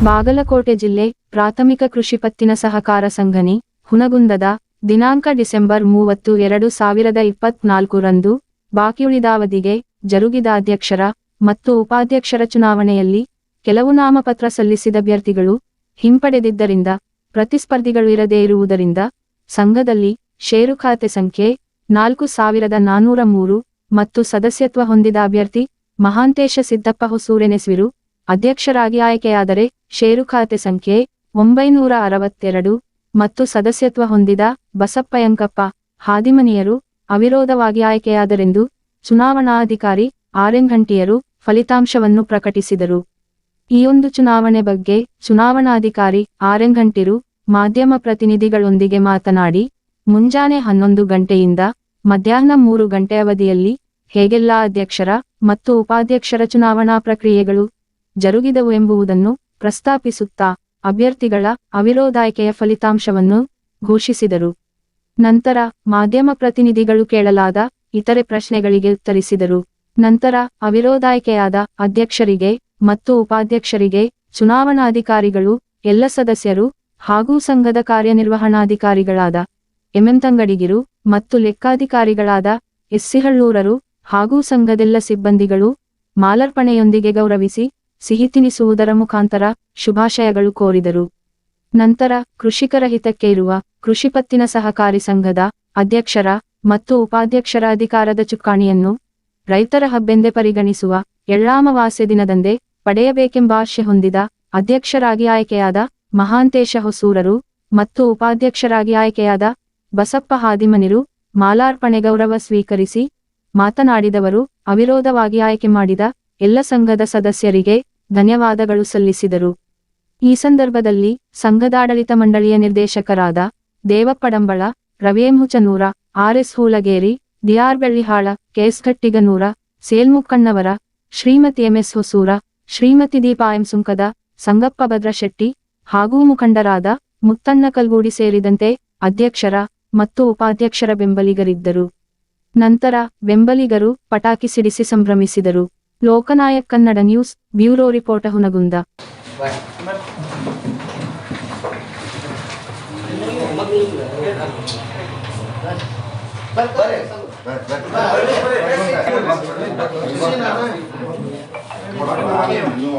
ಬಾಗಲಕೋಟೆ ಜಿಲ್ಲೆ ಪ್ರಾಥಮಿಕ ಕೃಷಿ ಪತ್ತಿನ ಸಹಕಾರ ಸಂಘನಿ, ಹುನಗುಂದದ, ದಿನಾಂಕ ಡಿಸೆಂಬರ್ ಮೂವತ್ತು, ಎರಡು ಸಾವಿರದ ಇಪ್ಪತ್ನಾಲ್ಕರಂದು ಬಾಕಿಯುಳಿದಾವಧಿಗೆ ಜರುಗಿದ ಅಧ್ಯಕ್ಷರ ಮತ್ತು ಉಪಾಧ್ಯಕ್ಷರ ಚುನಾವಣೆಯಲ್ಲಿ ಕೆಲವು ನಾಮಪತ್ರ ಸಲ್ಲಿಸಿದ ಅಭ್ಯರ್ಥಿಗಳು ಹಿಂಪಡೆದಿದ್ದರಿಂದ ಪ್ರತಿಸ್ಪರ್ಧಿಗಳು ಇರದೇ ಇರುವುದರಿಂದ ಸಂಘದಲ್ಲಿ ಷೇರು ಖಾತೆ ಸಂಖ್ಯೆ ನಾಲ್ಕು ಸಾವಿರದ ನಾನೂರ ಮೂರು ಮತ್ತು ಸದಸ್ಯತ್ವ ಹೊಂದಿದ ಅಭ್ಯರ್ಥಿ ಮಹಾಂತೇಶ ಸಿದ್ದಪ್ಪ ಹೊಸೂರೆನೆಸ್ವಿರು ಅಧ್ಯಕ್ಷರಾಗಿ ಆಯ್ಕೆಯಾದರೆ ಷೇರು ಖಾತೆ ಸಂಖ್ಯೆ ಒಂಬೈನೂರ ಅರವತ್ತೆರಡು ಮತ್ತು ಸದಸ್ಯತ್ವ ಹೊಂದಿದ ಬಸಪ್ಪಯಂಕಪ್ಪ ಹಾದಿಮನಿಯರು ಅವಿರೋಧವಾಗಿ ಆಯ್ಕೆಯಾದರೆಂದು ಚುನಾವಣಾಧಿಕಾರಿ ಆರ್ಎನ್ ಘಂಟಿಯರು ಫಲಿತಾಂಶವನ್ನು ಪ್ರಕಟಿಸಿದರು. ಈ ಒಂದು ಚುನಾವಣೆ ಬಗ್ಗೆ ಚುನಾವಣಾಧಿಕಾರಿ ಆರ್ಎನ್ ಘಂಟಿರು ಮಾಧ್ಯಮ ಪ್ರತಿನಿಧಿಗಳೊಂದಿಗೆ ಮಾತನಾಡಿ, ಮುಂಜಾನೆ ಹನ್ನೊಂದು ಗಂಟೆಯಿಂದ ಮಧ್ಯಾಹ್ನ ಮೂರು ಗಂಟೆ ಅವಧಿಯಲ್ಲಿ ಹೇಗೆಲ್ಲಾ ಅಧ್ಯಕ್ಷರ ಮತ್ತು ಉಪಾಧ್ಯಕ್ಷರ ಚುನಾವಣಾ ಪ್ರಕ್ರಿಯೆಗಳು ಜರುಗಿದವು ಪ್ರಸ್ತಾಪಿಸುತ್ತಾ ಅಭ್ಯರ್ಥಿಗಳ ಅವಿರೋಧಾಯ್ಕೆಯ ಫಲಿತಾಂಶವನ್ನು ಘೋಷಿಸಿದರು. ನಂತರ ಮಾಧ್ಯಮ ಪ್ರತಿನಿಧಿಗಳು ಕೇಳಲಾದ ಇತರೆ ಪ್ರಶ್ನೆಗಳಿಗೆ ಉತ್ತರಿಸಿದರು. ನಂತರ ಅವಿರೋಧಾಯ್ಕೆಯಾದ ಅಧ್ಯಕ್ಷರಿಗೆ ಮತ್ತು ಉಪಾಧ್ಯಕ್ಷರಿಗೆ ಚುನಾವಣಾಧಿಕಾರಿಗಳು, ಎಲ್ಲ ಸದಸ್ಯರು ಹಾಗೂ ಸಂಘದ ಕಾರ್ಯನಿರ್ವಹಣಾಧಿಕಾರಿಗಳಾದ ಎಮೆಂತಂಗಡಿಗಿರು ಮತ್ತು ಲೆಕ್ಕಾಧಿಕಾರಿಗಳಾದ ಎಸ್ಸಿಹಳ್ಳೂರರು ಹಾಗೂ ಸಂಘದೆಲ್ಲ ಸಿಬ್ಬಂದಿಗಳು ಮಾಲರ್ಪಣೆಯೊಂದಿಗೆ ಗೌರವಿಸಿ ಸಿಹಿ ತಿನಿಸುವುದರ ಮುಖಾಂತರ ಶುಭಾಶಯಗಳು ಕೋರಿದರು. ನಂತರ ಕೃಷಿಕರ ಹಿತಕ್ಕೆ ಇರುವ ಕೃಷಿಪತ್ತಿನ ಸಹಕಾರಿ ಸಂಘದ ಅಧ್ಯಕ್ಷರ ಮತ್ತು ಉಪಾಧ್ಯಕ್ಷರ ಅಧಿಕಾರದ ಚುಕ್ಕಾಣಿಯನ್ನು ರೈತರ ಹಬ್ಬೆಂದೇ ಪರಿಗಣಿಸುವ ಎಳ್ಳಾಮವಾಸ್ಯ ದಿನದಂದೇ ಪಡೆಯಬೇಕೆಂಬ ಆಶೆ ಹೊಂದಿದ ಅಧ್ಯಕ್ಷರಾಗಿ ಆಯ್ಕೆಯಾದ ಮಹಾಂತೇಶ ಹೊಸೂರರು ಮತ್ತು ಉಪಾಧ್ಯಕ್ಷರಾಗಿ ಆಯ್ಕೆಯಾದ ಬಸಪ್ಪ ಹಾದಿಮನಿರು ಮಾಲಾರ್ಪಣೆ ಗೌರವ ಸ್ವೀಕರಿಸಿ ಮಾತನಾಡಿದವರು ಅವಿರೋಧವಾಗಿ ಆಯ್ಕೆ ಮಾಡಿದ ಎಲ್ಲ ಸಂಘದ ಸದಸ್ಯರಿಗೆ ಧನ್ಯವಾದಗಳು ಸಲ್ಲಿಸಿದರು. ಈ ಸಂದರ್ಭದಲ್ಲಿ ಸಂಘದಾಡಳಿತ ಮಂಡಳಿಯ ನಿರ್ದೇಶಕರಾದ ದೇವಪ್ಪಡಂಬಳ ರವೇಮುಚನೂರ ಆರ್ಎಸ್ ಹೂಲಗೇರಿ ಡಿಆರ್ ಬೆಳ್ಳಿಹಾಳ ಕೆಎಸ್ಘಟ್ಟಿಗನೂರ ಸೇಲ್ಮುಕ್ಕಣ್ಣವರ ಶ್ರೀಮತಿ ಎಂಎಸ್ ಹೊಸೂರ, ಶ್ರೀಮತಿ ದೀಪಾ ಎಂ ಸುಂಕದ, ಸಂಗಪ್ಪ ಭದ್ರಶೆಟ್ಟಿ ಹಾಗೂ ಮುಖಂಡರಾದ ಮುತ್ತಣ್ಣ ಕಲ್ಗೂಡಿ ಸೇರಿದಂತೆ ಅಧ್ಯಕ್ಷರ ಮತ್ತು ಉಪಾಧ್ಯಕ್ಷರ ಬೆಂಬಲಿಗರಿದ್ದರು. ನಂತರ ಬೆಂಬಲಿಗರು ಪಟಾಕಿ ಸಿಡಿಸಿ ಸಂಭ್ರಮಿಸಿದರು. Loknayak Kannada news bureau report Hungund. ನೀವು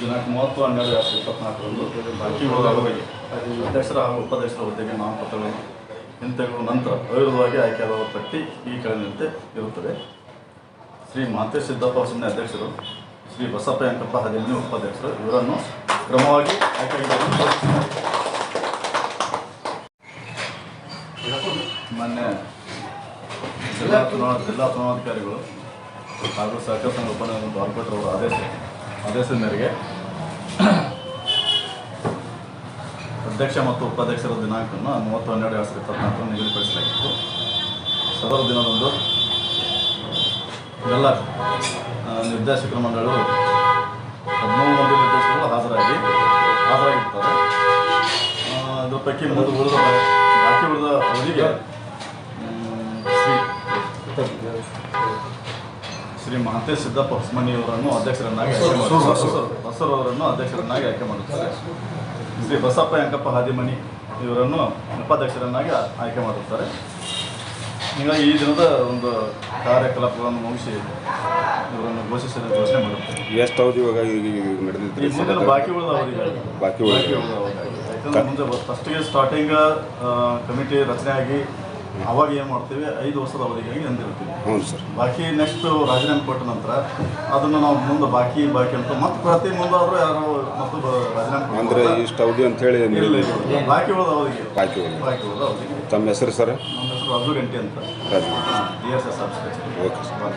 ದಿನಾಂಕ ಮೂವತ್ತು ಹನ್ನೆರಡು ಎರಡು ಸಾವಿರದ ಇಪ್ಪತ್ನಾಲ್ಕರಂದು ಬಾಕಿ ಹೋಗಿ ಅಧ್ಯಕ್ಷರ ಹಾಗೂ ಉಪಾಧ್ಯಕ್ಷರ ಹುದ್ದೆಗೆ ನಾಮಪತ್ರಗಳನ್ನು ಹಿಂತೆಗೆಯುವ ನಂತರ ಅವಿರೋಧವಾಗಿ ಆಯ್ಕೆಯಾದವರ ಪಟ್ಟಿ ಈ ಕೆಳಗಿನಂತೆ ಇರುತ್ತದೆ. ಶ್ರೀ ಮಾತೆ ಸಿದ್ದಪ್ಪ ಹೊಸಮನೆ ಅಧ್ಯಕ್ಷರು, ಶ್ರೀ ಬಸಪ್ಪ ಯಂಕಪ್ಪ ಹದಿಮನಿ ಉಪಾಧ್ಯಕ್ಷರು, ಇವರನ್ನು ಕ್ರಮವಾಗಿ ಆಯ್ಕೆ ಮೊನ್ನೆ ಜಿಲ್ಲಾ ಚುನಾವಣಾ ಜಿಲ್ಲಾ ಚುನಾವಣಾಧಿಕಾರಿಗಳು ಹಾಗೂ ಸಹಕಾರ ಸಂಘ ಉಪನಿರ್ಮಾಣ ಅವರ ಆದೇಶ ಮೇರೆಗೆ ಅಧ್ಯಕ್ಷ ಮತ್ತು ಉಪಾಧ್ಯಕ್ಷರ ದಿನಾಂಕವನ್ನು ಮೂವತ್ತು ಹನ್ನೆರಡು ಎರಡು ಸಾವಿರದ ಇಪ್ಪತ್ನಾಲ್ಕನ್ನು ನಿಗದಿಪಡಿಸಲಾಗಿತ್ತು. ಸದರ ದಿನದಂದು ಎಲ್ಲ ನಿರ್ದೇಶಕರ ಮಂಡಳಿಗಳು ಹದಿಮೂರು ಮಂದಿ ನಿರ್ದೇಶಕರು ಹಾಜರಾಗಿ, ಹಾಜರಾಗಿರ್ತಾರೆ. ಅದ್ರ ಪೈಕಿ ಮುಂದೆ ಉಳಿದ ಬಾಕಿ ಉಳಿದ ಅವಧಿಗೆ ಶ್ರೀ ಶ್ರೀ ಮಹಾಂತೇಶ್ ಸಿದ್ದಪ್ಪ ಹೊಸಮನಿಯವರನ್ನು ಅಧ್ಯಕ್ಷರನ್ನಾಗಿ ಆಯ್ಕೆ ಮಾಡುತ್ತಾರೆ. ಹೊಸರವರನ್ನು ಅಧ್ಯಕ್ಷರನ್ನಾಗಿ ಆಯ್ಕೆ ಮಾಡುತ್ತಾರೆ. ಶ್ರೀ ಬಸಪ್ಪ ಯಂಕಪ್ಪ ಹಾದಿಮನಿ ಇವರನ್ನು ಉಪಾಧ್ಯಕ್ಷರನ್ನಾಗಿ ಆಯ್ಕೆ ಮಾಡುತ್ತಾರೆ. ಹೀಗಾಗಿ ಈ ದಿನದ ಒಂದು ಕಾರ್ಯಕಲಾಪಗಳನ್ನು ಮುಗಿಸಿ ಇವರನ್ನು ಘೋಷಿಸಿದ ಘೋಷಣೆ ಮಾಡುತ್ತಾರೆ. ಎಷ್ಟು ಅವಧಿ ಇವಾಗ ನಡೆದಿದ್ರಿ ಮುಂದಿನ ಬಾಕಿ ಉಳಿದ ಅವಧಿಗೆ ಬಾಕಿ ಉಳಿದ ಬಾಕಿ ಮುಂದೆ ಫಸ್ಟಿಗೆ ಸ್ಟಾರ್ಟಿಂಗ್ ಕಮಿಟಿ ರಚನೆ ಆಗಿ ಅವಾಗ ಏನು ಮಾಡ್ತೀವಿ? ಐದು ವರ್ಷದ ಅವಧಿಗಾಗಿ ಅಂದಿರ್ತೀವಿ. ಹ್ಞೂ ಸರ್. ಬಾಕಿ ನೆಕ್ಸ್ಟ್ ರಾಜೀನಾಮೆ ಕೊಟ್ಟ ನಂತರ ಅದನ್ನು ನಾವು ಮುಂದೆ ಬಾಕಿ ಬಾಕಿ ಅಂತ ಮತ್ತೆ ಪ್ರತಿ ಮುಂದಾದರೂ ಯಾರು ಮತ್ತು ರಾಜೀನಾಮೆ ಅಂದರೆ. ಇಷ್ಟು ಅವಧಿ ಅಂತ ಹೇಳಿ ಇಲ್ಲ ಬಾಕಿ ಉಳಿದ ಅವಧಿಗೆ. ಬಾಕಿ. ಬಾಕಿ ಉಳಿದ ಅವಧಿಗೆ. ತಮ್ಮ ಹೆಸರು ಸರ್? ನಮ್ಮ ಹೆಸರು ರಾಜು ಗಂಟೆ ಅಂತ. D S S okay sir.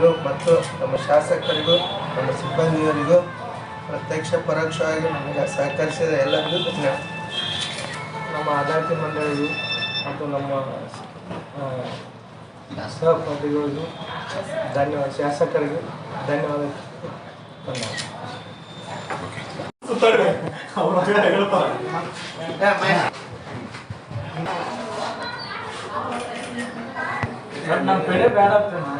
ಮಂಡಳಿಗೂ ಮತ್ತು ನಮ್ಮ ಶಾಸಕರಿಗೂ, ನಮ್ಮ ಸಿಬ್ಬಂದಿಯವರಿಗೂ ಪ್ರತ್ಯಕ್ಷ ಪರೋಕ್ಷವಾಗಿ ನಮಗೆ ಸಹಕರಿಸಿದ ಎಲ್ಲರಿಗೂ ಧನ್ಯವಾದ. ನಮ್ಮ ಆಡಳಿತ ಮಂಡಳಿಗೂ ಮತ್ತು ನಮ್ಮ ಸಹಪಾಠಿಗಳಿಗೂ ಧನ್ಯವಾದ, ಶಾಸಕರಿಗೂ ಧನ್ಯವಾದ. ಧನ್ಯವಾದ ಬೇಡ ಮೈಸ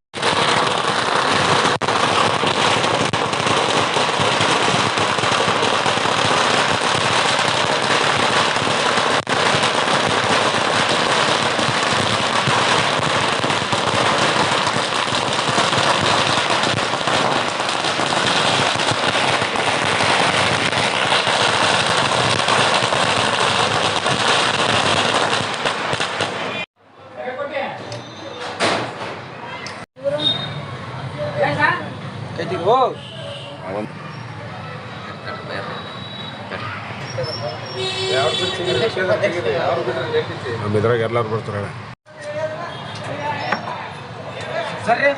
ನಮ್ಮ ಇದ್ರಾಗ ಎಲ್ಲರೂ ಬರ್ತಾರೆ. ಸರಿ.